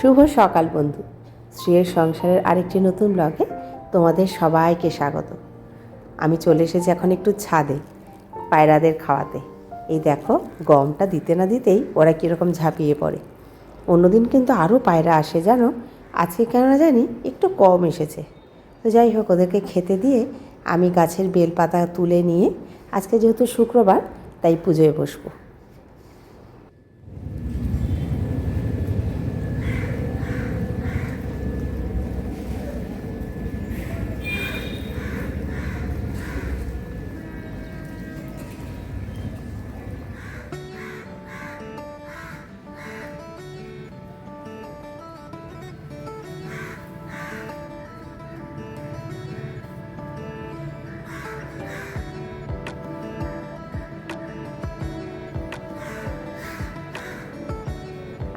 শুভ সকাল বন্ধু। শ্রীয়ের সংসারের আরেকটি নতুন ব্লগে তোমাদের সবাইকে স্বাগত। আমি চলে এসেছি এখন একটু ছাদে, পায়রাদের খাওয়াতে। এই দেখো, গমটা দিতে না দিতেই ওরা কীরকম ঝাঁপিয়ে পড়ে। অন্যদিন কিন্তু আরও পায়রা আসে, জানো? আজকে কেন জানি, একটু কম এসেছে। তো যাই হোক, ওদেরকে খেতে দিয়ে আমি গাছের বেলপাতা তুলে নিয়ে, আজকে যেহেতু শুক্রবার, তাই পুজোয় বসবো।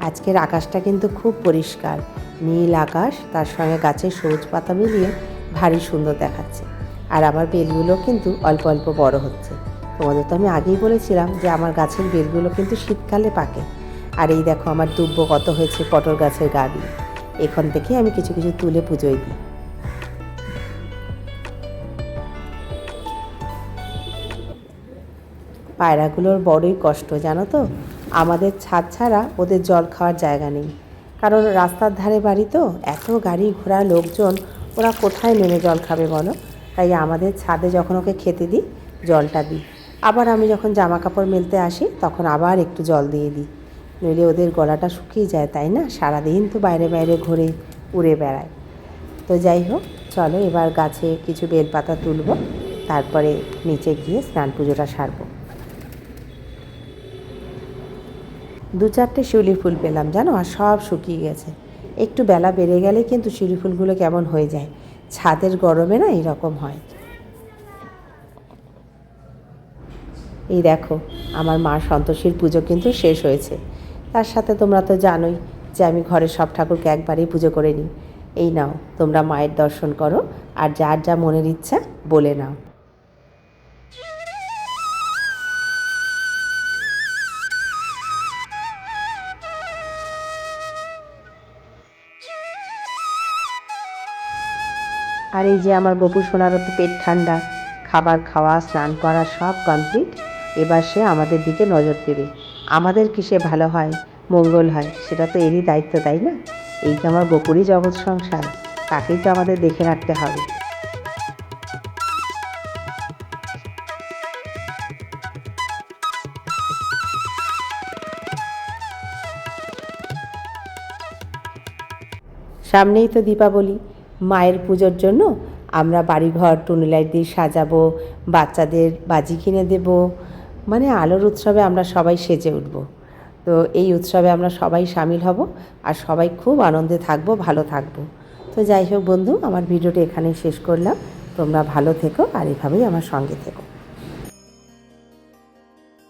আজকের আকাশটা কিন্তু খুব পরিষ্কার। নীল আকাশ, তার সঙ্গে গাছের সবুজ পাতা মিলিয়ে ভারী সুন্দর দেখাচ্ছে। আর আমার বেলগুলো কিন্তু অল্প অল্প বড় হচ্ছে। তোমাদের তো আমি আগেই বলেছিলাম যে আমার গাছের বেলগুলো কিন্তু শীতকালে পাকে। আর এই দেখো আমার দুব্ব কত হয়েছে পটল গাছের গা দিয়ে এখান থেকে আমি কিছু কিছু তুলে পুজোয় দিই। পায়রাগুলোর বড়ই কষ্ট, জানো তো? আমাদের ছাদ ছাড়া ওদের জল খাওয়ার জায়গা নেই। কারণ রাস্তার ধারে বাড়ি তো, এত গাড়ি ঘোড়া লোকজন, ওরা কোথায় নেমে জল খাবে বলো? তাই আমাদের ছাদে যখন ওকে খেতে দিই, জলটা দিই। আবার আমি যখন জামা কাপড় মেলতে আসি, তখন আবার একটু জল দিয়ে দিই। নইলে ওদের গলাটা শুকিয়ে যায়, তাই না? সারাদিন তো বাইরে বাইরে ঘুরে উড়ে বেড়ায়। তো যাই হোক, চলো এবার গাছে কিছু বেলপাতা তুলব, তারপরে নিচে গিয়ে স্নান পুজোটা সারবো। দু চারটে শিউলি ফুল পেলাম, জানো? আর সব শুকিয়ে গেছে। একটু বেলা বেড়ে গেলে কিন্তু শিউলি ফুলগুলো কেমন হয়ে যায়। ছাদের গরমে না এরকম হয়। এই দেখো, আমার মা সন্তোষীর পুজো কিন্তু শেষ হয়েছে। তার সাথে তোমরা তো জানোই যে আমি ঘরের সব ঠাকুরকে একবারেই পুজো করে নিই। এই নাও, তোমরা মায়ের দর্শন করো, আর যার যা মনের ইচ্ছা বলে নাও। আর এই যে আমার বপু সোনার পেট ঠান্ডা, খাবার খাওয়া, স্নান করা সব কমপ্লিট এবার সে আমাদের দিকে নজর দেবে। আমাদের কিসে ভালো হয়, মঙ্গল হয়, সেটা তো এরই দায়িত্ব, তাই না? এই তো আমার বপুরই জগৎ সংসার, তাকেই তো আমাদের দেখে রাখতে হবে। সামনেই তো দীপাবলি মায়ের পুজোর জন্য আমরা বাড়িঘর টুনি লাইট দিয়ে সাজাবো, বাচ্চাদের বাজি কিনে দেব। মানে আলোর উৎসবে আমরা সবাই সেজে উঠব। তো এই উৎসবে আমরা সবাই সামিল হব আর সবাই খুব আনন্দে থাকব, ভালো থাকব। তো যাই হোক বন্ধু, আমার ভিডিওটা এখানেই শেষ করলাম। তোমরা ভালো থেকো আর এভাবেই আমার সঙ্গে থেকো।